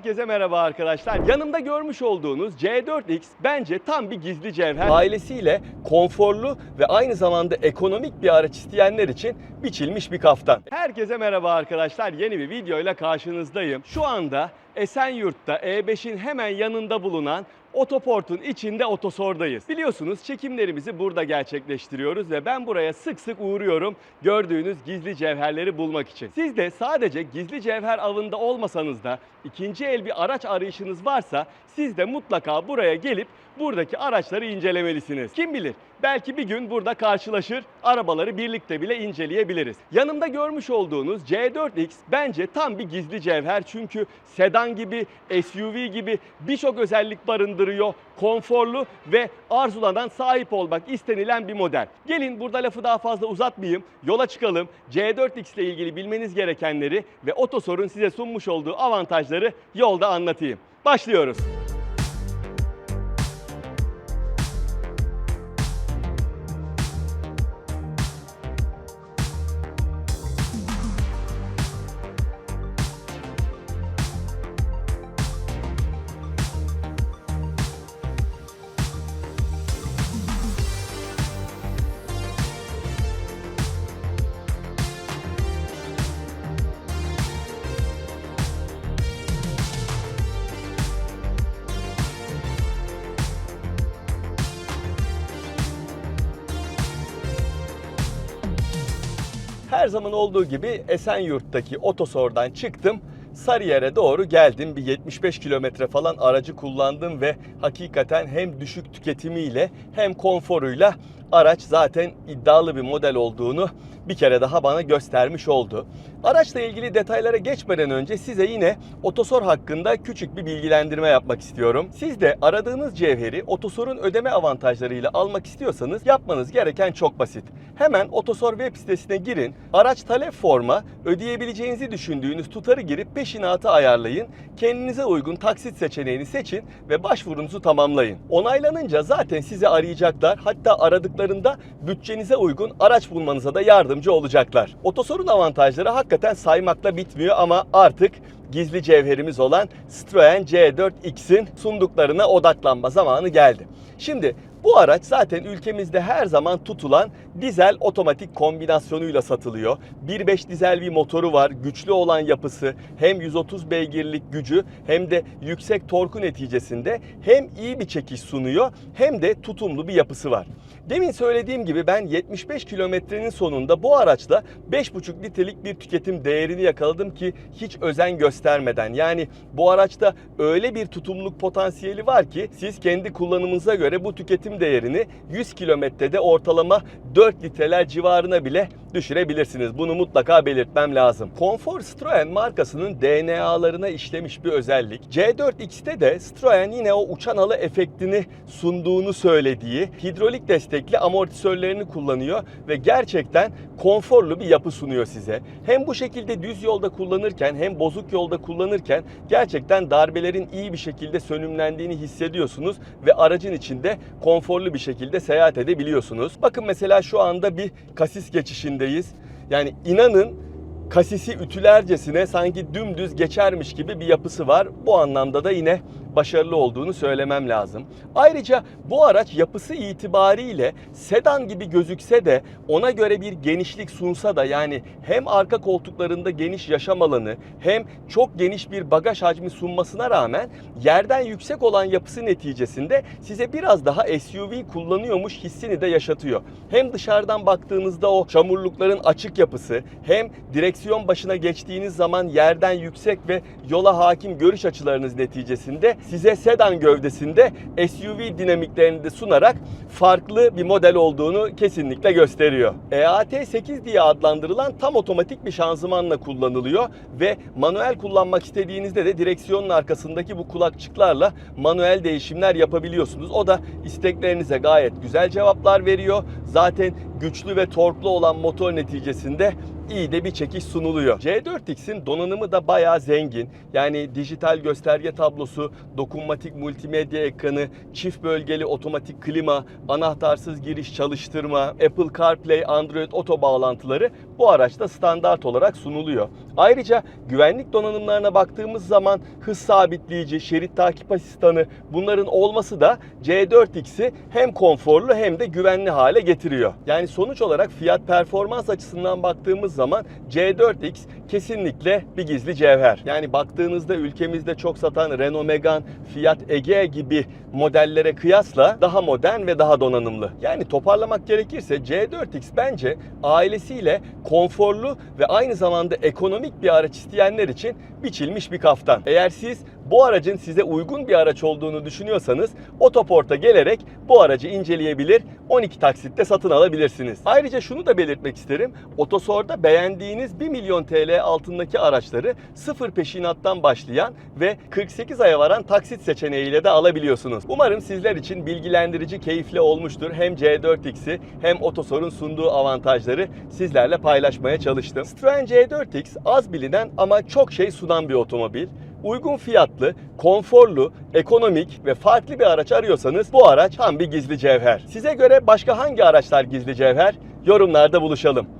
Herkese merhaba arkadaşlar. Yanımda görmüş olduğunuz C4X bence tam bir gizli cevher. Ailesiyle konforlu ve aynı zamanda ekonomik bir araç isteyenler için biçilmiş bir kaftan. Herkese merhaba arkadaşlar. Yeni bir videoyla karşınızdayım. Şu anda Esenyurt'ta E5'in hemen yanında bulunan Otoport'un içinde otosordayız. Biliyorsunuz çekimlerimizi burada gerçekleştiriyoruz ve ben buraya sık sık uğruyorum gördüğünüz gizli cevherleri bulmak için. Siz de sadece gizli cevher avında olmasanız da ikinci el bir araç arayışınız varsa siz de mutlaka buraya gelip buradaki araçları incelemelisiniz. Kim bilir belki bir gün burada karşılaşır arabaları birlikte bile inceleyebiliriz. Yanımda görmüş olduğunuz C4X bence tam bir gizli cevher çünkü sedan gibi, SUV gibi birçok özellik barındırıyor. Konforlu ve arzulanan sahip olmak istenilen bir model. Gelin burada lafı daha fazla uzatmayayım. Yola çıkalım. C4X ile ilgili bilmeniz gerekenleri ve Otosor'un size sunmuş olduğu avantajları yolda anlatayım. Başlıyoruz. Her zaman olduğu gibi Esenyurt'taki Otosor'dan çıktım. Sarıyer'e doğru geldim. Bir 75 kilometre falan aracı kullandım ve hakikaten hem düşük tüketimiyle hem konforuyla araç zaten iddialı bir model olduğunu bir kere daha bana göstermiş oldu. Araçla ilgili detaylara geçmeden önce size yine Otosor hakkında küçük bir bilgilendirme yapmak istiyorum. Siz de aradığınız cevheri Otosor'un ödeme avantajlarıyla almak istiyorsanız yapmanız gereken çok basit. Hemen Otosor web sitesine girin, araç talep forma, ödeyebileceğinizi düşündüğünüz tutarı girip peşinatı ayarlayın, kendinize uygun taksit seçeneğini seçin ve başvurunuzu tamamlayın. Onaylanınca zaten sizi arayacaklar. Hatta aradıklarında bütçenize uygun araç bulmanıza da yardımcı olacaklar. Otosor'un avantajları hakikaten saymakla bitmiyor ama artık gizli cevherimiz olan Citroen C4X'in sunduklarına odaklanma zamanı geldi. Şimdi bu araç zaten ülkemizde her zaman tutulan dizel otomatik kombinasyonuyla satılıyor. 1.5 dizel bir motoru var. Güçlü olan yapısı hem 130 beygirlik gücü hem de yüksek torku neticesinde hem iyi bir çekiş sunuyor hem de tutumlu bir yapısı var. Demin söylediğim gibi ben 75 kilometrenin sonunda bu araçla 5,5 litrelik bir tüketim değerini yakaladım ki hiç özen göstermeden. Yani bu araçta öyle bir tutumluluk potansiyeli var ki siz kendi kullanımınıza göre bu tüketim değerini 100 kilometrede ortalama 4 litreler civarına bile düşürebilirsiniz. Bunu mutlaka belirtmem lazım. Konfor Citroen markasının DNA'larına işlemiş bir özellik. C4X'te de Citroen yine o uçan halı efektini sunduğunu söylediği hidrolik destekli amortisörlerini kullanıyor ve gerçekten konforlu bir yapı sunuyor size. Hem bu şekilde düz yolda kullanırken hem bozuk yolda kullanırken gerçekten darbelerin iyi bir şekilde sönümlendiğini hissediyorsunuz ve aracın içinde konforlu bir şekilde seyahat edebiliyorsunuz. Bakın mesela şu anda bir kasis geçişindeyiz. Yani inanın kasisi ütülercesine sanki dümdüz geçermiş gibi bir yapısı var. Bu anlamda da yine başarılı olduğunu söylemem lazım. Ayrıca bu araç yapısı itibariyle sedan gibi gözükse de ona göre bir genişlik sunsa da yani hem arka koltuklarında geniş yaşam alanı hem çok geniş bir bagaj hacmi sunmasına rağmen yerden yüksek olan yapısı neticesinde size biraz daha SUV kullanıyormuş hissini de yaşatıyor. Hem dışarıdan baktığınızda o çamurlukların açık yapısı hem direksiyon başına geçtiğiniz zaman yerden yüksek ve yola hakim görüş açılarınız neticesinde size sedan gövdesinde SUV dinamiklerini de sunarak farklı bir model olduğunu kesinlikle gösteriyor. EAT8 diye adlandırılan tam otomatik bir şanzımanla kullanılıyor ve manuel kullanmak istediğinizde de direksiyonun arkasındaki bu kulakçıklarla manuel değişimler yapabiliyorsunuz. O da isteklerinize gayet güzel cevaplar veriyor. Zaten güçlü ve torklu olan motor neticesinde iyi de bir çekiş sunuluyor. C4X'in donanımı da bayağı zengin. Yani dijital gösterge tablosu, dokunmatik multimedya ekranı, çift bölgeli otomatik klima, anahtarsız giriş çalıştırma, Apple CarPlay, Android Auto bağlantıları bu araçta standart olarak sunuluyor. Ayrıca güvenlik donanımlarına baktığımız zaman hız sabitleyici, şerit takip asistanı bunların olması da C4X'i hem konforlu hem de güvenli hale getiriyor. Yani sonuç olarak fiyat performans açısından baktığımız zaman C4X kesinlikle bir gizli cevher. Yani baktığınızda ülkemizde çok satan Renault Megane, Fiat Egea gibi modellere kıyasla daha modern ve daha donanımlı. Yani toparlamak gerekirse C4X bence ailesiyle konforlu ve aynı zamanda ekonomik bir araç isteyenler için biçilmiş bir kaftan. Eğer siz bu aracın size uygun bir araç olduğunu düşünüyorsanız otoporta gelerek bu aracı inceleyebilir, 12 taksitte satın alabilirsiniz. Ayrıca şunu da belirtmek isterim. Otosor'da beğendiğiniz 1 milyon TL altındaki araçları sıfır peşinattan başlayan ve 48 aya varan taksit seçeneğiyle de alabiliyorsunuz. Umarım sizler için bilgilendirici, keyifli olmuştur. Hem C4X'i hem Otosor'un sunduğu avantajları sizlerle paylaşmaya çalıştım. Citroen C4X az bilinen ama çok şey sunan bir otomobil uygun fiyatlı, konforlu, ekonomik ve farklı bir araç arıyorsanız bu araç tam bir gizli cevher. Size göre başka hangi araçlar gizli cevher? Yorumlarda buluşalım.